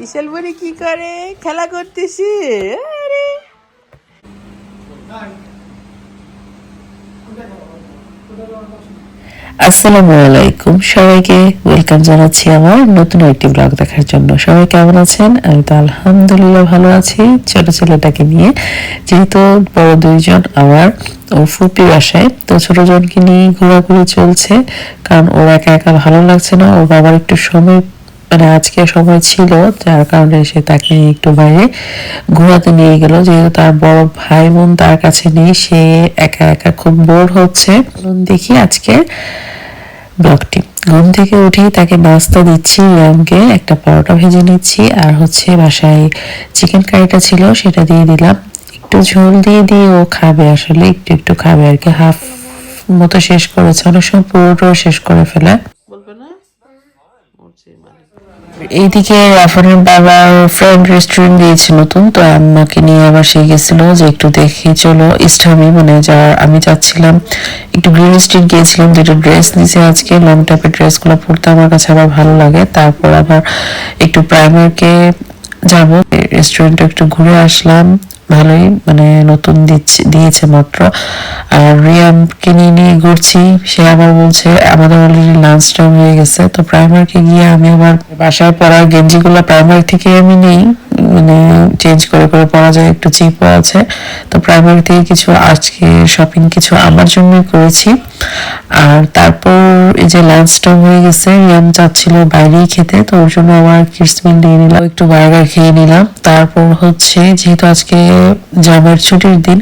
বিশাল বড়ি কি করে? খেলা করতেছি? আসসালামু আলাইকুম। সবাইকে ওয়েলকাম জানাচ্ছি আমার নতুন একটি ব্লগ দেখার জন্য। সবাই কেমন আছেন? আমি তো আলহামদুলিল্লাহ ভালো আছি। ছোট ছেলেটাকে নিয়ে, যেহেতু বড় দুইজন আমার ওর ফুপি বাসায়, তো ছোট জনকে নিয়ে ঘোরাঘুরি চলছে। কারণ ওর একা একা ভালো লাগছে না। ওর বাবার একটু সময় মানে আজকে সময় ছিল, যার কারণে সে তাকে একটু বাইরে ঘোরাতে নিয়ে গেল। যেহেতু তার বড় ভাই বোন তার কাছে নেই, সে একা একা খুব বোর হচ্ছে। দেখি আজকে ব্লগটি। ঘুম থেকে উঠেই তাকে নাস্তা দিচ্ছি রিয়ামকে একটা পরোটা ভেজে নিচ্ছি, আর হচ্ছে বাসায় চিকেন কারিটা ছিল সেটা দিয়ে দিলাম। একটু ঝোল দিয়ে দিয়ে ও খাবে আসলে, একটু একটু খাবে আর কি। হাফ মতো শেষ করেছে, অনেক সময় পুরোটাও শেষ করে ফেলে বলবে না মরছে মানে এইদিকে রাফানের বাবা ফ্রেন্ড রেস্টুরেন্ট দিয়েছে নতুন, তো আম্মাকে নিয়ে আবার সে গেছিল যে একটু দেখি চলো ইস্টামি মানে যার আমি চাচ্ছিলাম একটু গ্রিন স্ট্রিট গিয়েছিলাম, দুটো ড্রেস নিচে আজকে লং টাইপের ড্রেসগুলো পরতে আমার কাছে আবার ভালো লাগে। তারপর আবার একটু প্রাইমারকে যাব রেস্টুরেন্টটা একটু ঘুরে আসলাম। ভালোই মানে নতুন দিচ্ছে, দিয়েছে মাত্র। আর রিয়ামকে নিয়ে নিয়ে ঘুরছি, সে আবার বলছে, আমাদের অলরেডি লাঞ্চ টাইম হয়ে গেছে, তো প্রাইমারকে গিয়ে আমি আমার বাসায় পড়া গেঞ্জিগুলো প্রাইমারি থেকে আমি নেই। মানে চেঞ্জ করে করে পরা যায়, একটু চিপও আছে। তো প্রাইমারি থেকে কিছু আজকে শপিং কিছু আমার জন্যই করেছি। আর তারপর এই যে লাঞ্চ টাইম হয়ে গেছে রিয়াম চাচ্ছিল বাইরেই খেতে, তো ওর জন্য আমার কিডস মিল নিয়ে নিলাম, একটু বার্গার খেয়ে নিলাম। তারপর হচ্ছে যেহেতু আজকে জামার ছুটির দিন,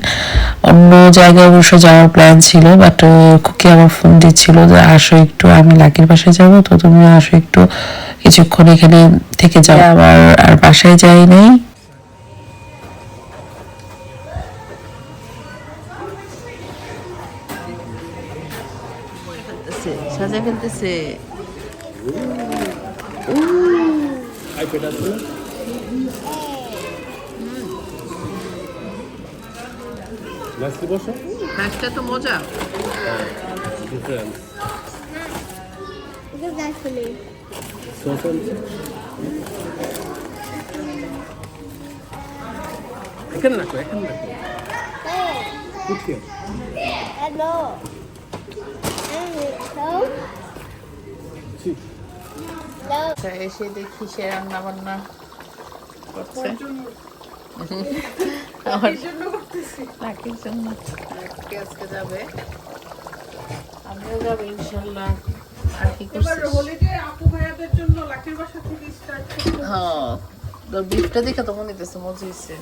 অন্য জায়গায় অবশ্য যাওয়ার প্ল্যান ছিল বাট খুকি আমার ফোন দিচ্ছিল যে আসো একটু, আমি লাকির বাসায় যাব, তো তুমি আসো একটু, কিছুক্ষণ এখানে থেকে যাও আবার আর বাসায় যাই নাই সাজা ফেলতেছে। তো মজা. এখানে রাখো এখানে রাখো. আচ্ছা, এসে দেখি সে রান্না বান্না করছে আমার লাকির জন্য লাকি আজকে যাবে। আমিও যাব ইনশাল্লাহ। আর কি করছিস? হোলিডে আপু ভাইয়াদের জন্য লাকির বাসা থেকে স্টার্ট হ্যাঁ। তোর বিফটা দেখে তো মনে হইতেছে মজা হয়েছে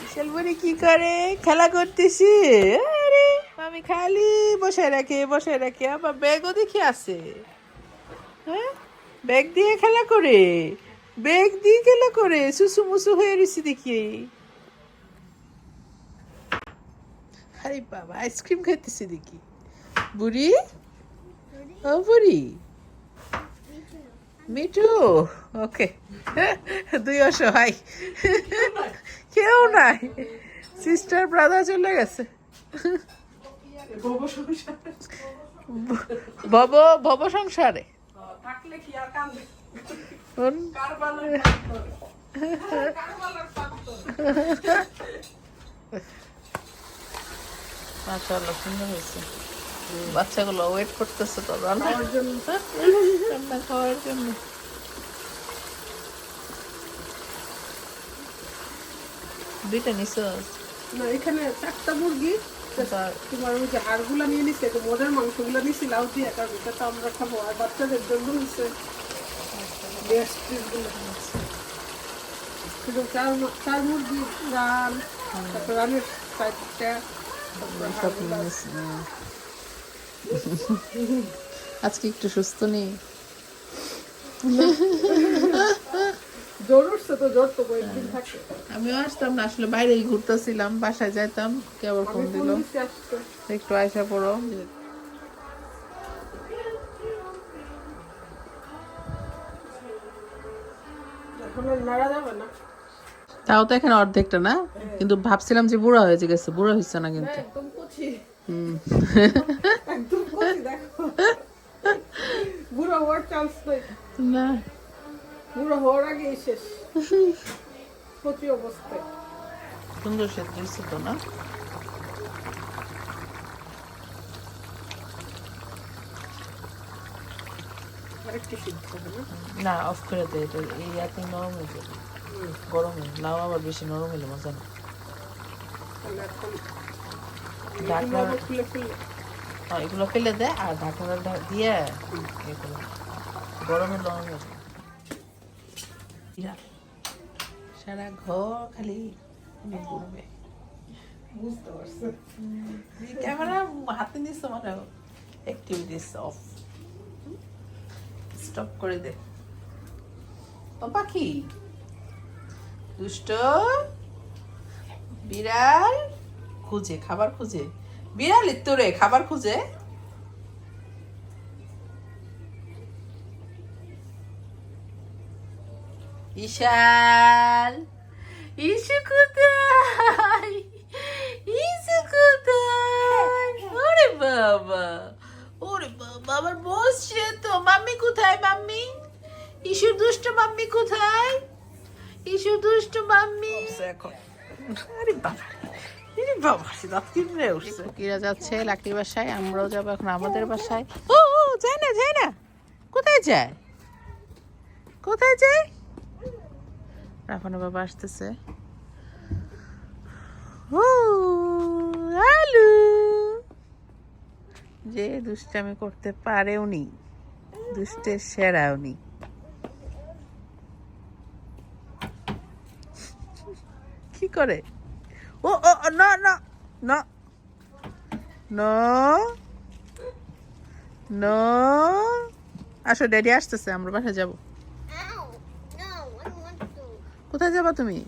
বিশালবরি কি করে? খেলা করতেছি। আরে আমি খালি বসে রাখে বসে রাখে। আবার ব্যাগও দেখি আছে। হ্যাঁ? ব্যাগ দিয়ে খেলা করে। ব্যাগ দিয়ে খেলা করে। সুসু মুসু হয়ে রয়েছি দেখি। আরে বাবা আইসক্রিম খাইতেছি দেখি। বুড়ি? ও বুড়ি। মিঠু ওকে দুই অসহায় কেউ নাই। সিস্টার ব্রাদার চলে গেছে। ভব ভব সংসারে। মাশাআল্লাহ, সুন্দর হয়েছে। বাচ্চাগুলো ওয়েট করতেছে তো রান্নার জন্য। রান্না খাওয়ার জন্য। দুইটা নিছো? না এখানে চারটা মুরগি তোমার ওই যে হাড়গুলা নিয়ে নিচ্ছে তো মোদের মাংসগুলো নিছি লাউ দিয়ে কারণ এটা তো আমরা খাব। আর বাচ্চাদের জন্য হচ্ছে পিসগুলো চার চার মুরগি রান তারপর রানের চারটা। আজকে একটু সুস্থ নেই। থাকে। আমিও আসতাম না আসলে বাইরেই ঘুরতেছিলাম বাসায় যাইতাম কে আবার ফোন দিল। একটু আয়সা পড়ো। তাও তো এখানে অর্ধেকটা না? কিন্তু ভাবছিলাম যে বুড়া হয়ে গেছে বুড়া হচ্ছে না কিন্তু। হওয়ার চান্স নেই। না। বুড়ো হওয়ার আগেই শেষ। কচি অবস্থায়। সুন্দর সেদ্ধ হয়েছে তো না? না? না অফ করে দে এটা এই এত নরম হয়ে যাবে। গরম হয়ে লাউ আবার বেশি নরম হলে মজা না। ঢাকনা খুলে। এগুলো ফেলে দে আর ঢাকনাটা ঢা- দিয়ে এগুলো গরমে হয়ে বিরাট। সারা ঘর খালি ঘুরবে বুঝতে পারছে? ক্যামেরা হাতে নিচ্ছে মানে অ্যাক্টিভিটিস অফ স্টপ করে দে। ও পাখি দুষ্ট বিড়াল খুঁজে খাবার খুঁজে। বিড়াল তোরে খাবার খুঁজে। ঈশান ইসু কোথায়? ইসু কোথায়? ওরে বাবা ওরে বাবা, আবার বসছে তো। মাম্মি কোথায়, মাম্মি? ইসুর দুষ্ট মাম্মি কোথায়? ইসুর দুষ্ট মাম্মি? এখন। আরে বাবা। কিরা যাচ্ছে লাকির বাসায় আমরাও যাব এখন আমাদের বাসায়। ও ও যায় না যায় না। কোথায় যায়? কোথায় যায়? রাফানো বাবা আসতেছে। ও আলু। যে দুষ্টামি করতে পারেও নি দুষ্টের সেরাও নি। কি করে? ও না না না না না আসো ড্যাডি আসতেছে আমরা বাসায় যাব. কোথায় যাবা তুমি?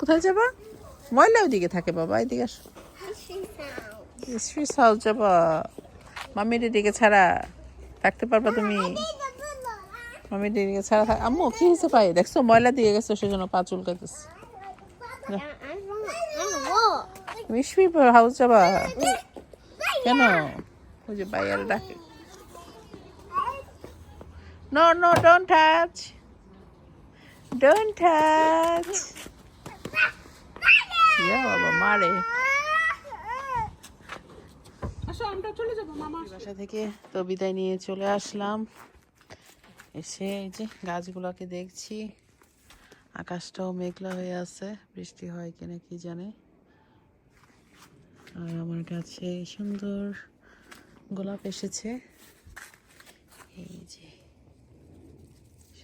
কোথায় যাবা? ময়লা ওইদিকে থাকে বাবা এদিকে আসো. স্ত্রী সাউথ যাবা। মামির এদিকে ছাড়া থাকতে পারবা তুমি। মামির এদিকে ছাড়া আম্মু কি হয়েছে পাই দেখছ ময়লা দিয়ে গেছো সেজন্য পা চুলকাইতেছে। মিশমি হাউস যাবা? কেন? ওই যে বাইরে ডাকে। No no don't touch don't touch ইয়া বাবা মারে বাসা থেকে তো বিদায় নিয়ে চলে আসলাম। এসে এই যে গাছগুলোকে দেখছি। আকাশটাও মেঘলা হয়ে আছে, বৃষ্টি হয় কিনা কি জানে। আর আমার কাছে সুন্দর গোলাপ এসেছে। এই যে,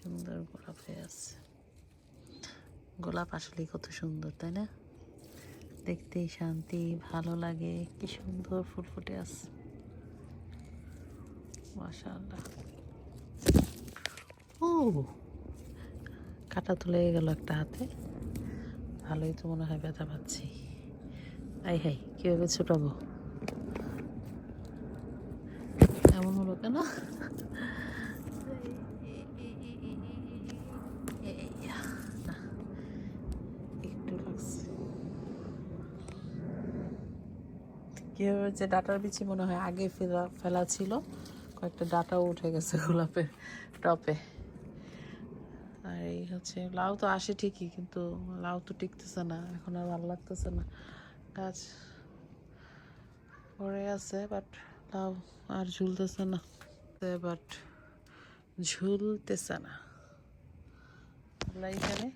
সুন্দর গোলাপ হয়ে আছে। গোলাপ আসলে কত সুন্দর, তাই না? দেখতেই শান্তি, ভালো লাগে, কি সুন্দর ফুল ফুটে আছে। মাশাআল্লাহ। ও! কাটা তুলে গেল একটা হাতে। ভালোই তো মনে হয় ব্যথা পাচ্ছি। আই হাই কীভাবে ছুটাবো এমন হলো কেন? কীভাবে যে ডাটার বিচি মনে হয় আগে ফেলা ফেলা ছিল। কয়েকটা ডাটাও উঠে গেছে গোলাপের টপে। আর এই হচ্ছে, লাউ তো আসে ঠিকই, কিন্তু লাউ তো টিকতেছে না, এখন আর ভালো লাগতেছে না। গাছ পড়ে আছে বাট লাউ আর ঝুলতেছে না। বাট ঝুলতেছে না। এখানে।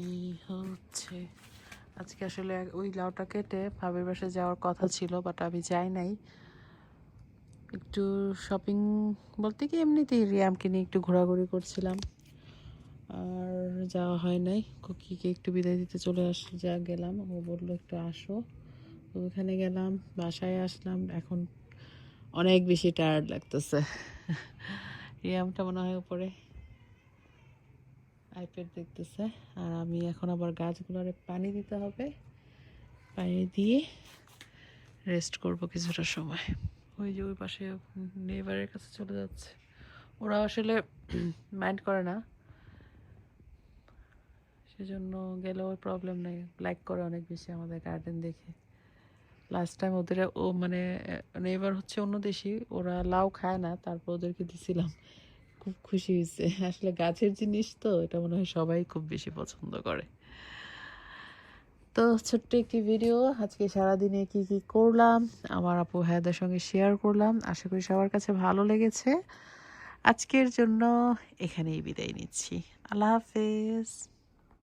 এই হচ্ছে, আজকে আসলে ওই লাউটা কেটে ভাবির বাসায় যাওয়ার কথা ছিল বাট আমি যাই নাই। একটু শপিং বলতে কি, এমনিতেই রিয়ামকে নিয়ে একটু ঘোরাঘুরি করছিলাম। আর যাওয়া হয় নাই। কুকিকে একটু বিদায় দিতে চলে আস, যা গেলাম। ও বলল, একটু আসো। ওখানে গেলাম, বাসায় আসলাম। এখন অনেক বেশি টায়ার্ড লাগতেছে। রিয়ামটা মনে হয় উপরে আইপ্যাড দেখতেছে। আর আমি এখন আবার গাছগুলোরে পানি দিতে হবে। পানি দিয়ে রেস্ট করব কিছুটা সময়। ওই যে ওই পাশে নেইবারের কাছে চলে যাচ্ছে। ওরা আসলে মাইন্ড করে না। সেজন্য গেলেও প্রবলেম নেই। লাইক করে অনেক বেশি আমাদের গার্ডেন দেখে। লাস্ট টাইম ওদের, ও মানে এবার হচ্ছে অন্য দেশি। ওরা লাউ খায় না, তারপর ওদেরকে দিছিলাম। খুব খুশি হয়েছে। আসলে গাছের জিনিস তো, এটা মনে হয় সবাই খুব বেশি পছন্দ করে। তো ছোট্ট একটি ভিডিও আজকে সারাদিনে কি কি করলাম, আমার আপু হায়দার সঙ্গে শেয়ার করলাম, আশা করি সবার কাছে ভালো লেগেছে। আজকের জন্য এখানেই বিদায় নিচ্ছি। আল্লাহ হাফেজ।